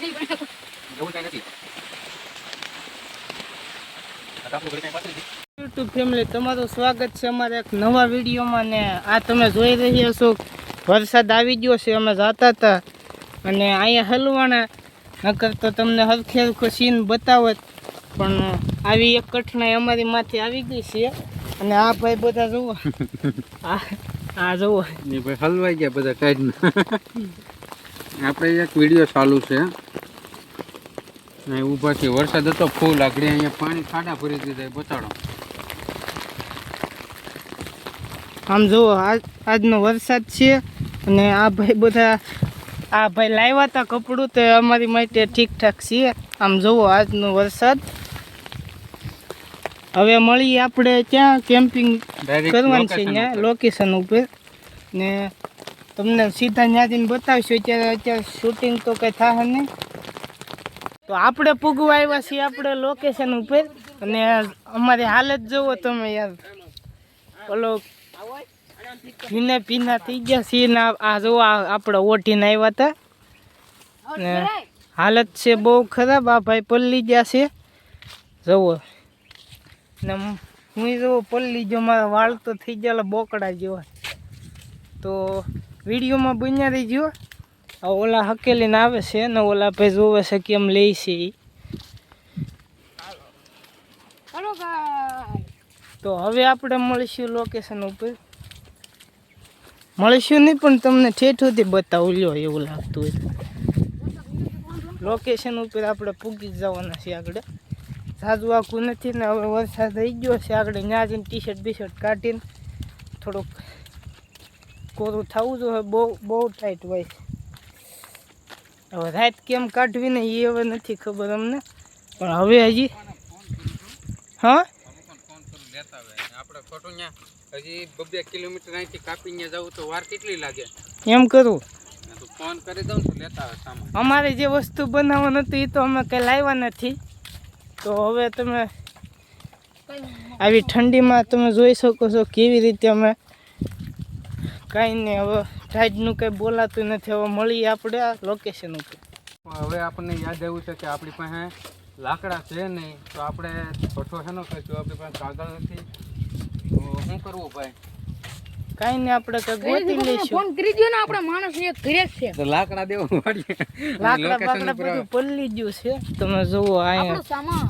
એવું કાંઈ નથી. યુટ્યુબ ફેમિલી તમારું સ્વાગત છે અમારા એક નવા વિડીયોમાં ને આ તમે જોઈ રહ્યા છો વરસાદ આવી ગયો છે અમે જતા હતા. અને અહીંયા હલવાના નકર તો તમને હરખે હરખો સીન બતાવત પણ આવી એક કઠણાઈ અમારી માથે આવી ગઈ છે. અને આ ભાઈ બધા જુઓ આ આ જુઓ ભાઈ હલવાઈ ગયા બધા કાઢને. આપણે એક વીડિયો ચાલુ છે. ઊભા છે વરસાદ હતો ફૂલ. આગળ અહીંયા પાણી ખાડા ભરી દીધા બતાડો. આમ જુઓ આજ આજનો વરસાદ છે અને આ ભાઈ બધા આ ભાઈ લાવ્યા હતા કપડું તો અમારી માટે ઠીકઠાક છે. આમ જુઓ આજનો વરસાદ. હવે મળીએ આપણે ક્યાં કેમ્પિંગ કરવાનું છે ત્યાં લોકેશન ઉપર. ને તમને સીધા ત્યાંથી બતાવીશું, અત્યારે અત્યારે શૂટિંગ તો કંઈ થાય નહીં. તો આપણે પૂગવા આવ્યા છીએ, આપણે લોકેશન ઉપર. અને અમારી હાલત જુઓ તમે યાર. ઓલો ભીને ભીના થઈ ગયા છીએ ને આ- જુઓ આપણે ઓઢીને આવ્યા હતા. ને હાલત છે બહુ ખરાબ, આ ભાઈ પલ્લી ગયા છે. જુઓ ને હું જુઓ પલ્લી જો મારા વાળ તો થઈ ગયા બોકડા જેવા. તો વિડીયોમાં બન્યા રહી ગયો આ ઓલા હકેલીને આવે છે ને ઓલા ભાઈ જોવે છે કેમ લે છે ઈ. તો હવે આપણે મળીશું લોકેશન ઉપર. મળીશું નહીં પણ તમને ઠેઠોથી બતાવું લ્યો એવું લાગતું હોય લોકેશન ઉપર આપણે પૂગી જવાના છે આગળ. સાદું આખું નથી ને હવે વરસાદ થઈ ગયો છે આગળ. ત્યાં જઈને ટી શર્ટ બી શર્ટ કાઢીને થોડુંક કોરું થવું જોઈએ બહુ બહુ ટાઈટ હોય. છે હવે રાત કેમ કાઢવી ને એ હવે નથી ખબર અમને. પણ હવે હજી હા? આપણે ખોટું ત્યાં હજી બબ્બે કિલોમીટર અહીંથી કાપીને જવું તો વાર કેટલી લાગે? એમ કરું. તો ફોન કરી દઉં તો લેતા આવે સામાન. અમારે જે વસ્તુ બનાવવાનું હતું એ તો અમે કંઈ લાવ્યા નથી. તો હવે તમે આવી ઠંડીમાં તમે જોઈ શકો છો કેવી રીતે અમે કાંઈ નહીં હવે ટાઈડનું કંઈ બોલાતું નથી હવે મળીએ આપણે આ લોકેશન ઉપર. હવે આપણને યાદ આવ્યું છે કે આપણી પાસે લાકડા છે નહીં તો આપણે છોટો હેનો કરશું આપણી પાસે કાગળ નથી. તો શું કરવું ભાઈ? કાંઈ નહીં આપણે કંઈ ગોતી લઈશું. ફોન કરી દો ને આપણા માણસ એક ઘરે જ છે. તો લાકડા દેવું પડીએ લાકડા Location બાકડા ઉપર બધું પલ્લી ગયું છે. તમે જુઓ આપણો અહીંયા સામાન.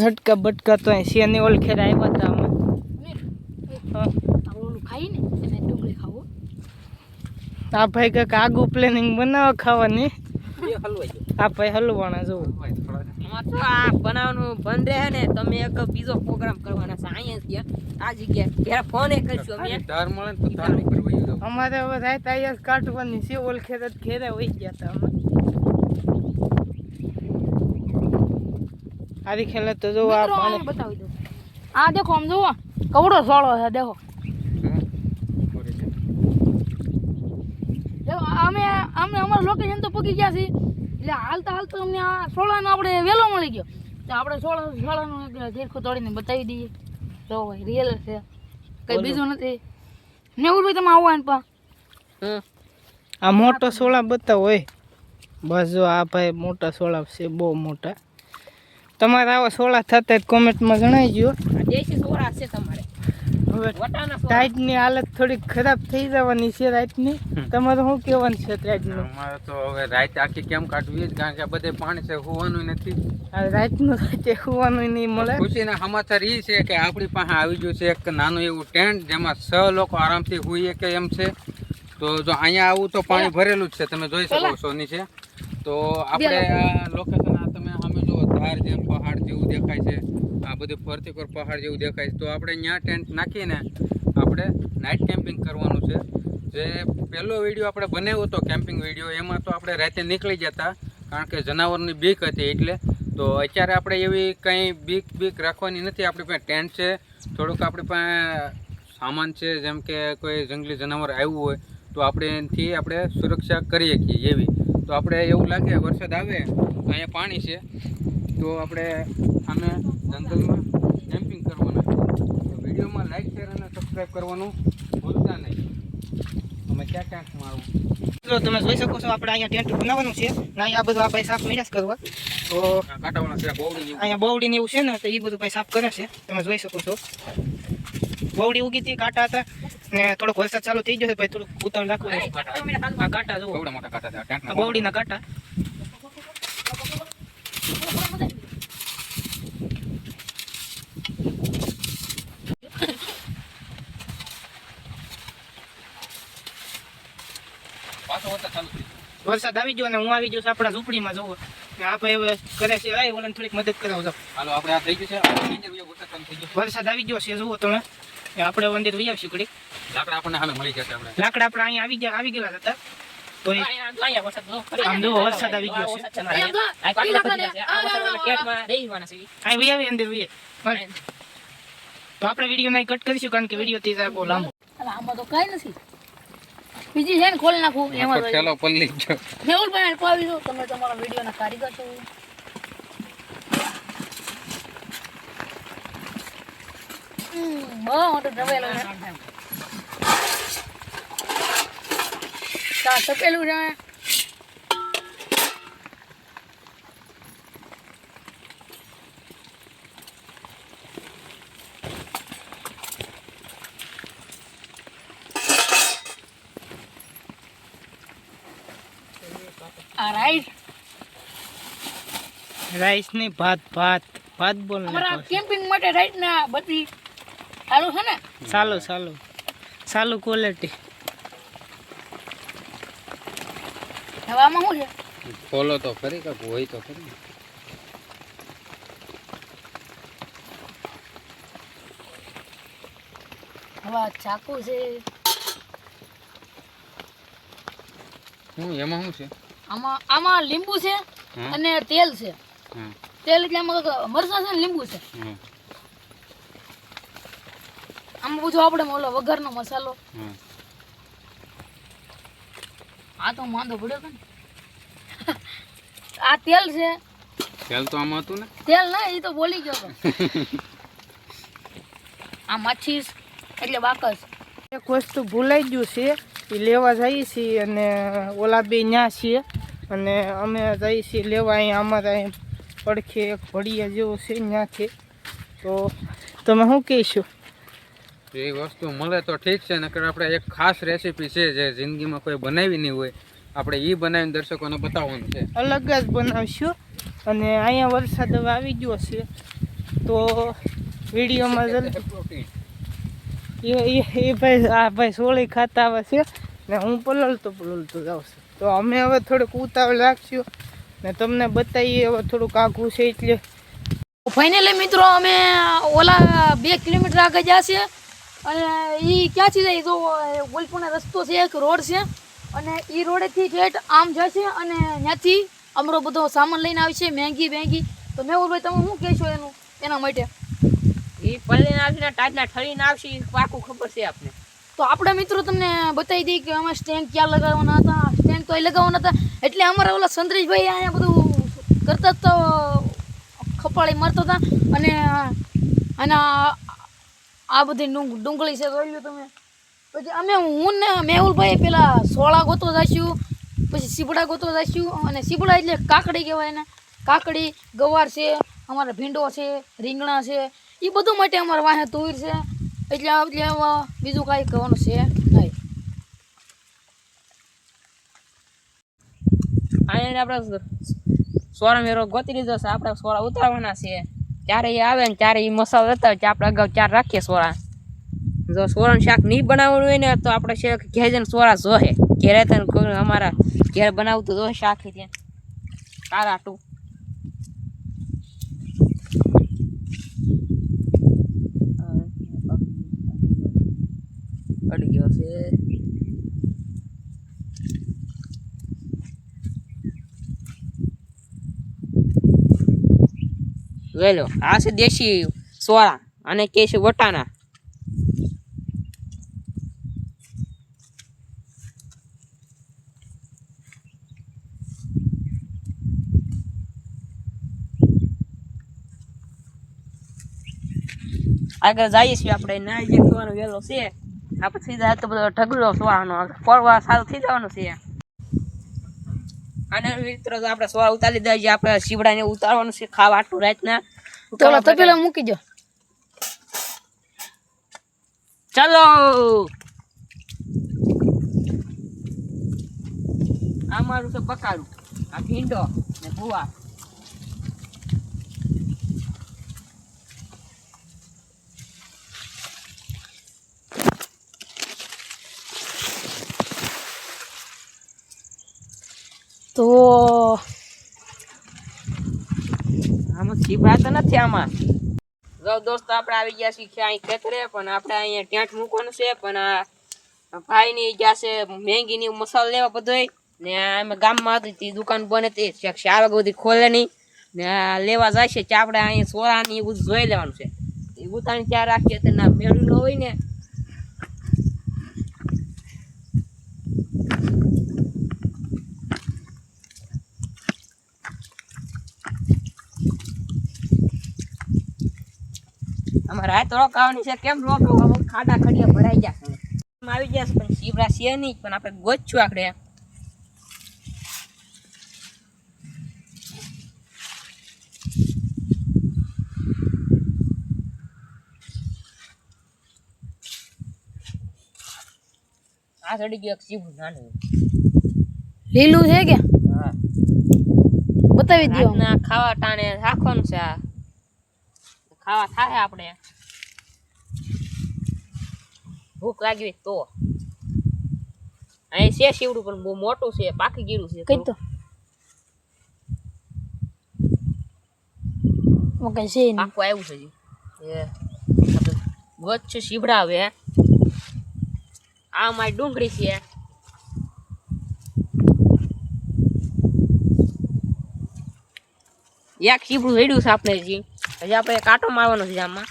ઝટકા બટકા તો અહીં શેની ઓળખેર આવ્યા હતા અમે. હા આપણે ઓલું ખાઈ ને એને ડુંગળી ખાવું આ ભાઈ કંઈક આગું પ્લેનિંગ બનાવો ખાવાની. આ ભાઈ હલવાના આ બનાવવાનું બંધ રહે ને તમે એક બીજો પ્રોગ્રામ કરવાના છે અહીંયા જ આ જગ્યાએ ઘેર ફોન કરશું અમે. ધાર મળે તો ધાર ઉપર અમારે હવે રાત અહીંયા કાઢવાની છે ઓળખેર જ ઘેરે વહી ગયા હતા અમે. આરી ખેલે તો જો આ પાણી. બતાવી આ દેખો આમ જુઓ કવડો સોળો છે દેખો. અમે અમે અમારું લોકેશન તો પૂકી ગયા છીએ. એટલે હાલતા હાલતા અમને આ સોળાનો આપણે વેલો મળી ગયો. તો આપણે સોળા સોળાનું એક દેખો તોડીને બતાવી દઈએ. જો ભાઈ રિયલ છે. કંઈ બીજું નથી. નેવું ભાઈ તમે આવવા ને પા હમ. આ મોટો સોળા બતાવો હોય બસ જો આ ભાઈ મોટા સોળા છે બહુ મોટા. તમારે આવા સોળા થતા કોમેન્ટમાં જણાવજો. આ દેશી સોળા છે તમારે. હવે ટાઈટની હાલત થોડીક ખરાબ થઈ જવાની છે રાતની. તમારું શું કહેવાનું છે ટાઈટનું અમારે તો હવે રાત આખી કેમ કાઢવી જ કારણ કે બધે પાણી છે હોવાનું નથી. આ રાતનું રાતે હોવાનું નહીં મળે. ખુશીના સમાચાર એ છે કે આપણી પાસે આવી ગયું છે એક નાનું એવું ટેન્ટ જેમાં છ લોકો આરામથી હોઈએ કે એમ છે. તો જો અહીંયા આવું તો પાણી ભરેલું જ છે તમે જોઈ શકો છો નીચે તો આપણે આ લોકેશન આ તમે સામે જો ધાર જેમ પહાડ જેવું દેખાય છે. આ બધું ફરતી પર પહાડ જેવું દેખાય તો આપણે ત્યાં ટેન્ટ નાખીને આપણે નાઇટ કેમ્પિંગ કરવાનું છે. જે પહેલો વીડિયો આપણે બનાવ્યો હતો કેમ્પિંગ વીડિયો એમાં તો આપણે રાતે નીકળી જતા, કારણ કે જનાવરની બીક હતી એટલે. તો અત્યારે આપણે એવી કંઈ બીક બીક રાખવાની નથી. આપણી પાસે ટેન્ટ છે, થોડુંક આપણી પાસે સામાન છે, જેમ કે કોઈ જંગલી જનાવર આવ્યું હોય, તો આપણે એનાથી આપણે સુરક્ષા કરી શકીએ એવી. તો આપણે એવું લાગે વરસાદ આવે, અહીંયા પાણી છે. તો આપણે આમે જંગલમાં કેમ્પિંગ કરવાના. તો વિડીયોમાં લાઈક શેર અને સબસ્ક્રાઈબ કરવાનું ભૂલતા નહીં. અમે ક્યાં ક્યાંક મારું? તમે જોઈ શકો છો આપણે અહીંયા ટેન્ટ બનાવવાનું છે. ને અહીંયા આ બધું આ ભાઈ સાફ મીરાશ કરવા. તો અહીંયા બોવડી ને એવું છે ને તો એ બધું ભાઈ સાફ કરે છે. તમે જોઈ શકો છો. બોવડી ઉગી હતી કાંટા હતા. ને થોડોક વરસાદ ચાલુ થઈ જશે ભાઈ થોડુંક ઉતાવળ રાખવું કાંટા ટેન્ટના બોવડીના કાંટા પાછો વરસાદ ચાલુ થઈ ગયો. વરસાદ આવી ગયો અને હું આવી ગયો છું આપણા ઝૂંપડીમાં જવું ને આ ભાઈ હવે કરે છે આય ઓલાને થોડીક મદદ કરાવો જાઓ. હાલો આપણે આ થઈ ગયું છે. વરસાદ ચાલુ થઈ ગયો વરસાદ આવી ગયો છે જુઓ તમે. આપણે મંદિર વહી આવશું કડી લાકડા આપણને સામે મળી જશે આપણે. લાકડા આપણે અહીંયા આવી ગયા આવી ગયેલા હતા. તો વરસાદ આમ જુઓ વરસાદ આવી ગયો છે. છે. છે છે આવી અંદર વહી તો આપણે વીડિયો નહીં કટ કરીશું કારણ કે વીડિયો તે બહુ લાંબો. આમાં તો કઈ નથી. બીજી છે ને ખોલી નાખું એમાં ઠેલો પલ્લી ગયો મેહુલભાઈ આવી દો તમે તમારા વિડીયોના કારીગર છો. હમ, બહુ મોટો તપેલું છે. તા તપેલું છે. આ રાઈસ રાઈસ નહીં ભાત ભાત. ભાત બોલ અમારા કેમ્પિંગ માટે રાઈસ ના બધી સારું છે ને? સારું સારું સારું ક્વોલિટી હવામાં શું છે? ખોલો તો ખરી કાંક હોય તો ખરી. હવા ચાકુ છે. હું એમાં શું છે? આમાં આમાં લીંબુ છે અને તેલ છે. તેલ એટલે આમાં મરચાં છે ને લીંબુ છે. આમાં પૂછો આપણે ઓલો વઘારનો મસાલો. આ તો માંદો પડ્યો કે આ તેલ છે. તેલ તો આમાં હતું ને? તેલ ના એ તો બોલી ગયો તો આ માછી એટલે બાકસ. એક વસ્તુ ભૂલાઈ ગયું છે એ લેવા જઈએ છીએ અને ઓલા બે ન્યા છીએ. અને અમે જઈએ છીએ લેવા અહીંયા અમારા પડખે એક ભડિયા જેવો છે ત્યાં છે તો તમે શું કહીશું? એ વસ્તુ મળે તો ઠીક છે નકર આપણે એક ખાસ રેસીપી છે જે જિંદગીમાં કોઈ બનાવી નહીં હોય. આપણે એ બનાવીને દર્શકોને બતાવવાનું છે. અલગ જ બનાવશું. અને અહીંયા વરસાદ હવે આવી ગયો છે. તો વિડીયોમાં જલ્દી એ- એ ભાઈ આ ભાઈ સોળી ખાતા આવે છે. ને હું પલળતો પલળતો જાઉં છું. તો અમે હવે થોડુંક ઉતાવળ રાખશું ને તમને બતાવીએ હવે થોડુંક આઘું છે એટલે. ફાઇનલી મિત્રો અમે ઓલા બે કિલોમીટર આગળ જશે અને એ ક્યાંથી જાય તો બોલપુરના રસ્તો છે એક રોડ છે અને એ રોડેથી ઠેઠ આમ જશે અને ત્યાંથી અમારો બધો સામાન લઈને આવશે મેગી મેગી. તો મેહુલભાઈ તમે શું કહેશો એનું એના માટે? એ પલ્લીને આવીને ટાઈટના ઠરીને આવશે એ પાકું ખબર છે આપણે તો આપણા મિત્રો તમને બતાવી દઈએ કે અમે સ્ટેન્ડ ક્યાં લગાવવાના હતા તો એ લગાવવાના હતા. એટલે અમારા ઓલા સંતરેશભાઈ અહીંયા બધું કરતા તો ખપાળી મારતા હતા. અને અને આ બધી ડુંગળી છે, જોઈ તમે. પછી અમે, હું ને મેહુલભાઈ પેલા સોળા ગોતો જઈશું પછી સીબડા ગોતો જઈશું અને સીબડા એટલે કાકડી કહેવાય ને કાકડી, ગવાર છે, અમારા ભીંડો છે, રીંગણા છે એ બધું માટે અમારે વાહે તુર છે. એટલે એટલે બીજું કાંઈ કહેવાનું છે નહીં. અહીંયા આપણે સોરા મેરો ગોતી લીધો છે, આપણે સોરા ઉતારવાના છે. ત્યારે એ આવે ને ત્યારે એ મસાલો લેતા હોય આપણે અગાઉ ચાર રાખીએ સોરા. જો સોરાનું શાક નહીં બનાવવાનું હોય ને, તો આપણે શેક ઘેર જઈને સોરા જોહે. ઘેરે તને અમારા ઘેર બનાવતું જોહે શાક ત્યાં. કારાટું અડી ગયો છે. જોઈ લો આ છે દેશી સોળા અને કે છે વટાણા. આગળ જઈએ છીએ આપણે. ના જે વેલો છે. આપણે સીધા તો બધો ઢગલો સોળાનો ફરવા સારું થઈ જવાનું છે. અને મિત્રો આપણે સોળા ઉતારી દઈએ આપણે શીવડાને ઉતારવાનું છે ખાવા આટલું રાતના. તો તપેલા મૂકી દો. ચાલો. આ મારું તો બકાલું આ ભીંડો ને ભૂવા. તો આમાં શીભા તો નથી આમાં? જો દોસ્તો, આપણે આવી ગયા છીએ અહીં ખેતરે, પણ આપણે અહીંયા ટેન્ટ મૂકવાનું છે, પણ આ ભાઈની ગયા છે મેંગીની મસાલો લેવા બધોય. ને અમે ગામમાં હતી, તે દુકાન બને તે ચાર બધી ખોલે નહીં ને લેવા જાય છે આપણે અહીંયા સોરાની ને એ બધું જોઈ લેવાનું છે. એ ઉતાણી ત્યાં રાખીએ તો ના મેળું ન હોય ને. રાત રોકાવાની છે. કેમ રોકાવું ખાડા ખડિયા ભરાઈ ગયા. આવી ગયા છે પણ શિવરા છે નહીં પણ આપણે ગોચું આખડે આ ચડી ગયો શીવડું નાનું. લીલું છે કે? બતાવી દો ના ખાવા ટાણે રાખવાનું છે આ. ખાવા થાય આપણે. ભૂખ લાગી હોય તો. અહીં છે શીવડું પણ બહુ મોટું છે પાકી ગયેલું છે કઈ તો. ઓ કઈ છે પાકું આવ્યું છે ગચ્છ એ ગોચ છે શીવડા હવે આ મારી ડુંગળી છે. એક શીવડું રેડ્યું છે આપણે હજી. હજી આપણે કાંટો મારવાનો છે આમાં.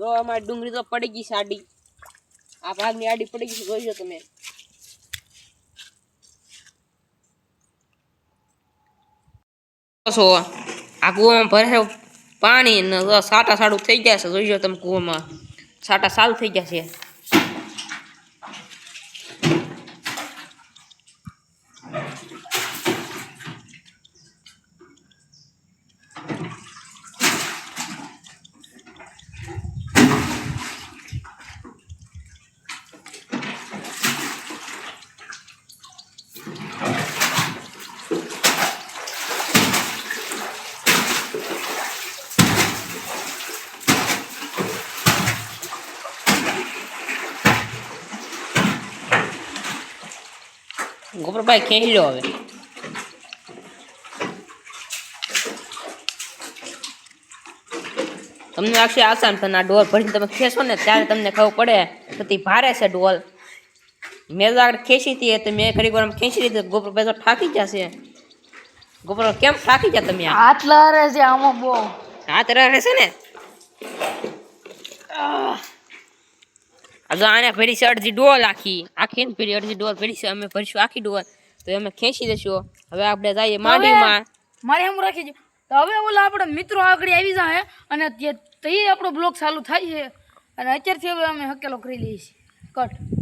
જો અમારી ડુંગળી તો પડી ગઈ સાડી આ ભાગની આડી પડી ગઈ છે, જોઈ તમે. છો આ કૂવામાં ભરે પાણી સાટા સાડું થઈ ગયા છે, જોઈ તમે કૂવામાં. સાટા સારું થઈ ગયા ગોપરભાઈ ખેંચી લો હવે. તમને લાગશે આસાન પણ આ ડોલ ભરીને તમે ખેંચો ને ત્યારે તમને ખબર પડે તો તે ભારે છે ડોલ. મેં તો આગળ ખેંચી હતી તો મેં ઘડીક વાર ખેંચી લીધી ગોપરભાઈ તો થાકી જશે. ગોપર કેમ થાકી ગયા તમે હાથ લહરે છે આમાં બહુ. હાથ રહે છે ને? આ જો આને ભરી છે અડધી ડોલ આખી. આખી ને પેલી અડધી ડોલ ભરી છે અમે ભરીશું આખી ડોલ. તો અમે ખેંચી દેશું હવે આપણે જઈએ માંડીમાં મારે એમ રાખી છે તો હવે ઓલા આપણા મિત્રો આગળ આવી જાય અને તે તે આપણો બ્લોગ ચાલુ થાય છે. અને અત્યારથી હવે અમે હકેલો કરી લઈએ છીએ. કટ.